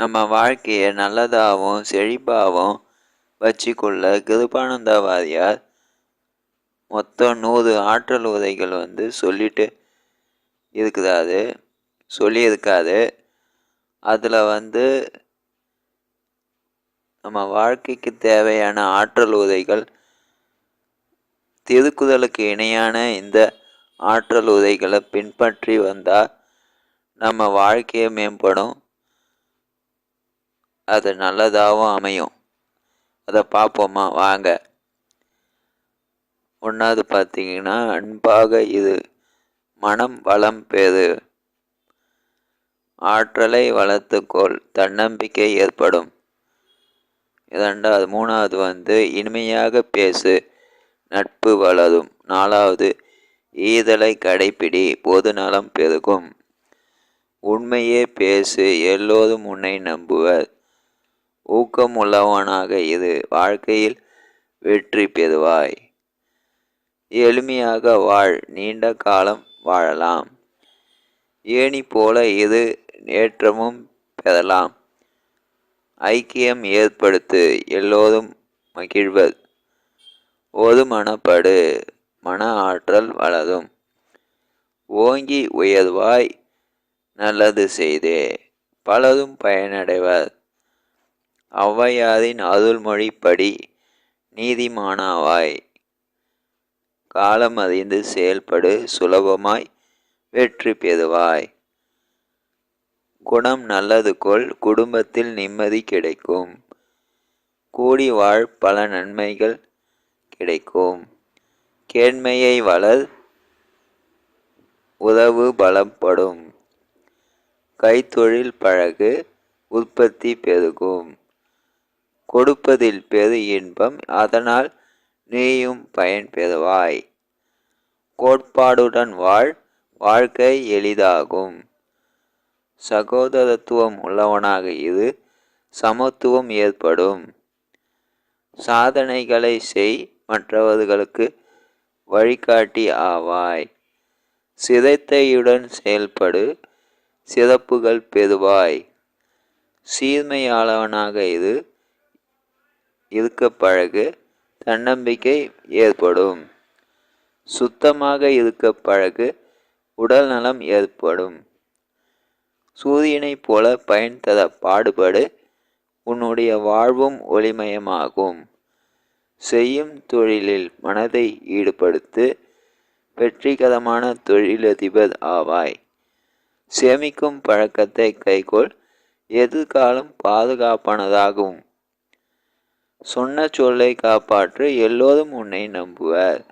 நம்ம வாழ்க்கையை நல்லதாகவும் செழிப்பாகவும் வச்சுக்கொள்ள கிருபானந்தவாதியார் மொத்தம் நூறு ஆற்றல் உதைகள் வந்து சொல்லிட்டு இருக்குதாது சொல்லியிருக்காது அதில் வந்து நம்ம வாழ்க்கைக்கு தேவையான ஆற்றல் உதைகள் திருக்குறளுக்கு இணையான இந்த ஆற்றல் உதைகளை பின்பற்றி வந்தால் நம்ம வாழ்க்கையை மேம்படும். அது நல்லதாகவும் அமையும். அதை பார்ப்போமா வாங்க. ஒன்றாவது பார்த்தீங்கன்னா அன்பாக இது மனம் வளம் பெறு. ஆற்றலை வளர்த்துக்கொள். தன்னம்பிக்கை ஏற்படும். இரண்டாவது மூணாவது வந்து இனிமையாக பேசு. நட்பு வளரும். நாலாவது ஈதலை கடைப்பிடி. பொது நலம் பெருகும். உண்மையே பேசு. எல்லோரும் உன்னை நம்புவர். ஊக்கம் உள்ளவனாக இது வாழ்க்கையில் வெற்றி பெறுவாய். எளிமையாக வாழ் நீண்ட காலம் வாழலாம். ஏணி போல இது ஏற்றமும் பெறலாம். ஐக்கியம் ஏற்படுத்து எல்லோரும் மகிழ்வர் ஒரு மனப்படு மன ஆற்றல் வளரும். ஓங்கி உயர்வாய் நல்லது செய்தே. பலரும் பயனடைவர். ஔவையாரின் அருள்மொழிப்படி நீதிமானாவாய். காலம் அறிந்து செயல்படு சுலபமாய் வெற்றி பெறுவாய். குணம் நல்லது கொள் குடும்பத்தில் நிம்மதி கிடைக்கும். கூடி வாழ் பல நன்மைகள் கிடைக்கும். கேண்மையை வளர் உதவு பலப்படும். கைத்தொழில் பழகு உற்பத்தி பெருகும். கொடுப்பதில் பெரு இன்பம் அதனால் நீயும் பயன் பெறுவாய். கோட்பாடுடன் வாழ் வாழ்க்கை எளிதாகும். சகோதரத்துவம் உள்ளவனாக இது சமத்துவம் ஏற்படும். சாதனைகளை செய் மற்றவர்களுக்கு வழிகாட்டி ஆவாய். சிதைத்தையுடன் செயல்படு சிறப்புகள் பெறுவாய். சீர்மையாளவனாக இது இருக்க பழகு தன்னம்பிக்கை ஏற்படும். சுத்தமாக இருக்க பழகு உடல் நலம் ஏற்படும். சூரியனைப் போல பயன் தர பாடுபடு. உன்னுடைய வாழ்வும் ஒளிமயமாகும். செய்யும் தொழிலில் மனதை ஈடுபடுத்து வெற்றிகரமான தொழிலதிபர் ஆவாய். சேமிக்கும் பழக்கத்தை கைகொள் எதிர்காலம் பாதுகாப்பானதாகும். சொன்ன சொல்லை காப்பாற்று எல்லோரும் உன்னை நம்புவர்.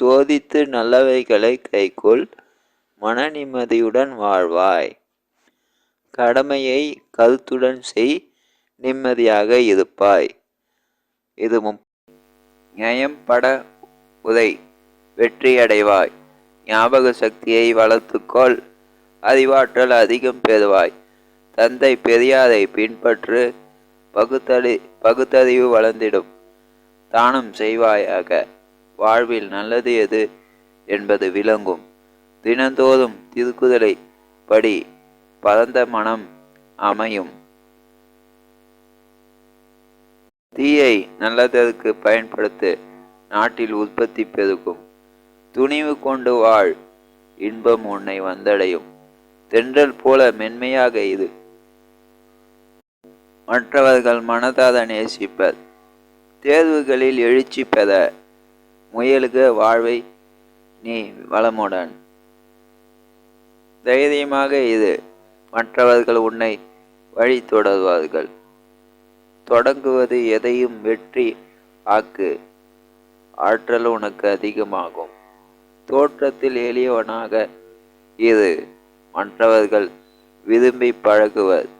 சோதித்து நல்லவைகளை கைக்கொள். மன நிம்மதியுடன் வாழ்வாய். கடமையை கருத்துடன் செய். நிம்மதியாக இருப்பாய். இது நியாயம்பட உதை. வெற்றியடைவாய் ஞாபக சக்தியை வளர்த்துக்கொள். அறிவாற்றல் அதிகம் பெறுவாய். தந்தை பெரியாரை பின்பற்று. பகுத்தறி பகுத்தறிவு வளர்ந்திடும். தானம் செய்வாயாக. வாழ்வில் நல்லது எது என்பது விளங்கும். தினந்தோறும் திருக்குதலை படி பரந்த மனம் அமையும். தீயை நல்லதற்கு பயன்படுத்து நாட்டில் உற்பத்தி பெருகும். துணிவு கொண்டு வாழ் இன்பம் உன்னை வந்தடையும். தென்றல் போல மென்மையாக இது மற்றவர்கள் மனதாத நேசிப்பர். தேர்வுகளில் எழுச்சி பெற முயலுக வாழ்வை நீ வளமுடன். தைரியமாக இது மற்றவர்கள் உன்னை வழி தொடர்வார்கள் தொடங்குவது எதையும் வெற்றி ஆக்கு. ஆற்றல் உனக்கு அதிகமாகும். தோற்றத்தில் எளியவனாக இது மற்றவர்கள் விரும்பி பழகுவர்.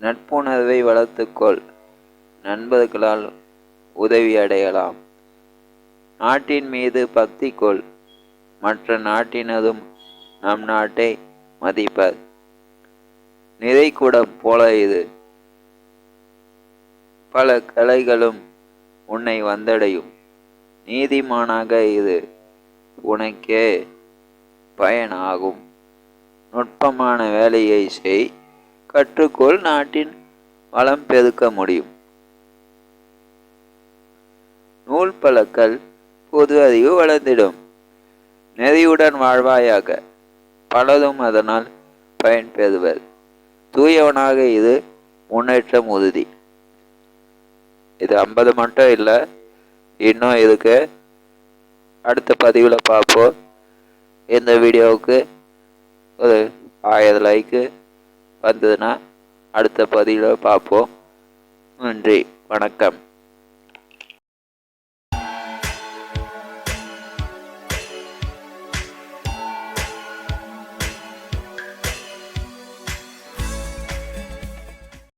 நட்புணர்வை வளர்த்துக்கொள். நண்பர்களால் உதவி அடையலாம். நாட்டின் மீது பக்தி கொள். மற்ற நாட்டினதும் நம் நாட்டை மதிப்பர் நிறைக்கூடம் போல இது. பல கலைகளும் உன்னை வந்தடையும். நீதிமானாக இது உனக்கே பயனாகும். நுட்பமான வேலையை செய். கற்றுக்கொள் நாட்டின் வளம் பெருக்க முடியும். நூல் பழக்கல் பொது அறிவு வளர்ந்திடும். நெறியுடன் வாழ்வாயாக பலரும் அதனால் பயன்பெறுவர் தூயவனாக இது முன்னேற்றம் உறுதி. இது ஐம்பது மட்டும் இல்லை இன்னும் இருக்கு. அடுத்த பதிவில் பார்ப்போம். இந்த வீடியோவுக்கு ஒரு ஆயிரம் லைக்கு வந்ததுன்னா அடுத்த பதிவில் பார்ப்போம். நன்றி. வணக்கம்.